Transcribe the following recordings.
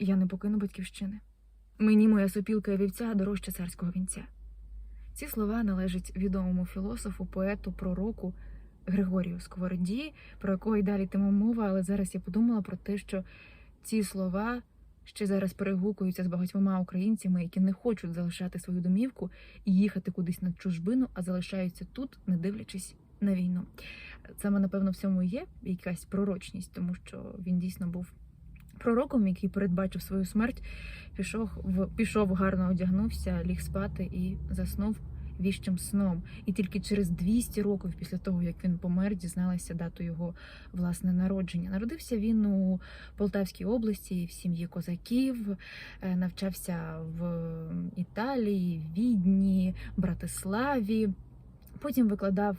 я не покину батьківщини. Мені моя сопілка і вівця дорожче царського вінця. Ці слова належать відомому філософу, поету, пророку Григорію Сковороді, про якого й далі тема мова, але зараз я подумала про те, що ці слова ще зараз перегукуються з багатьма українцями, які не хочуть залишати свою домівку і їхати кудись на чужбину, а залишаються тут, не дивлячись на війну. Саме напевно в цьому є якась пророчність, тому що він дійсно був пророком, який передбачив свою смерть, пішов в пішов гарно одягнувся, ліг спати і заснув віщим сном. І тільки через 200 років після того, як він помер, дізналися дату його власне народження. Народився він у Полтавській області в сім'ї козаків, е, навчався в Італії, Відні, Братиславі. Потім викладав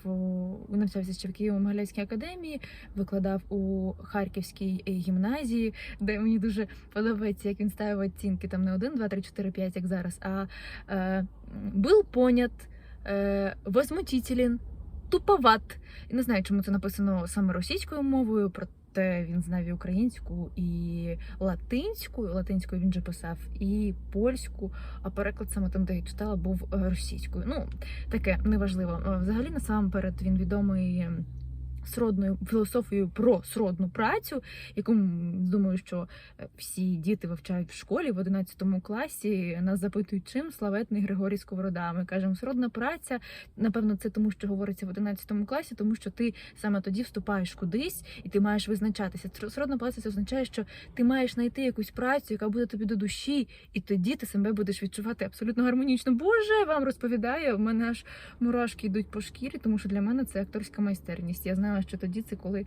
навчався ще в Києво-Могилянській академії, викладав у Харківській е, гімназії, де мені дуже подобається, як він ставив оцінки там не 1, 2, 3, 4, 5, як зараз, а е, був понят, е, возмутителен, туповат. І не знаю, чому це написано саме російською мовою, він знав і українську, і латинську. Латинською він же писав, і польську, а переклад саме там, де я читала, був е, російською. Ну, таке неважливо. Е, Взагалі, насамперед, він відомий. Сродною філософією про сродну працю, яку думаю, що е, всі діти вивчають в школі в 11 класі. Нас запитують, чим славетний Григорій Сковорода. Ми кажемо, сродна праця. Напевно, це тому, що говориться в 11 класі, тому що ти саме тоді вступаєш кудись і ти маєш визначатися. Сродна праця це означає, що ти маєш знайти якусь працю, яка буде тобі до душі, і тоді ти себе будеш відчувати абсолютно гармонічно. Боже, вам розповідаю, в мене аж мурашки йдуть по шкірі, тому що для мене це акторська майстерність. Я знала, що тоді це коли.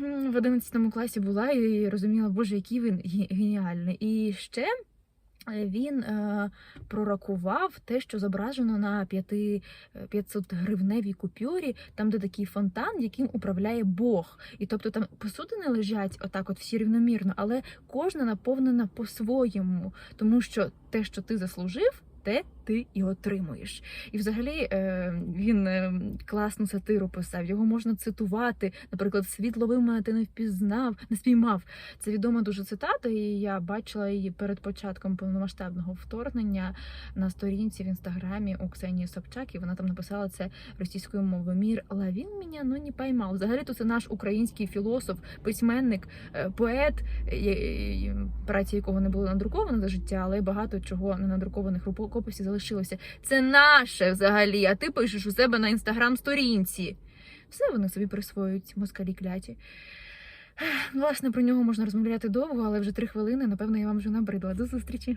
В 11 класі була і розуміла, боже, який він геніальний. І ще е, він е, пророкував те, що зображено на 5, 500 гривневій купюрі, там де такий фонтан, яким управляє Бог. І тобто там посудини лежать отак, от всі рівномірно, але кожна наповнена по-своєму, тому що те, що ти заслужив, те ти і отримуєш. І взагалі е, він е, класну сатиру писав. Його можна цитувати. Наприклад, світ мене, ти не впізнав, не спіймав. Це відома дуже цитата, і я бачила її перед початком повномасштабного вторгнення на сторінці в інстаграмі у Ксенії Собчак. І вона там написала це російською мовою. Мір лавін мене ну не поймав. Взагалі то це наш український філософ, письменник, е, поет, праці якого не було надруковано за життя, але багато чого не надрукованих рукописів залишилося. Це наше взагалі. А ти пишеш у себе на інстаграм-сторінці. Все вони собі присвоюють москалі кляті. Власне, про нього можна розмовляти довго, але вже три хвилини. Напевно, я вам вже набридла. До зустрічі.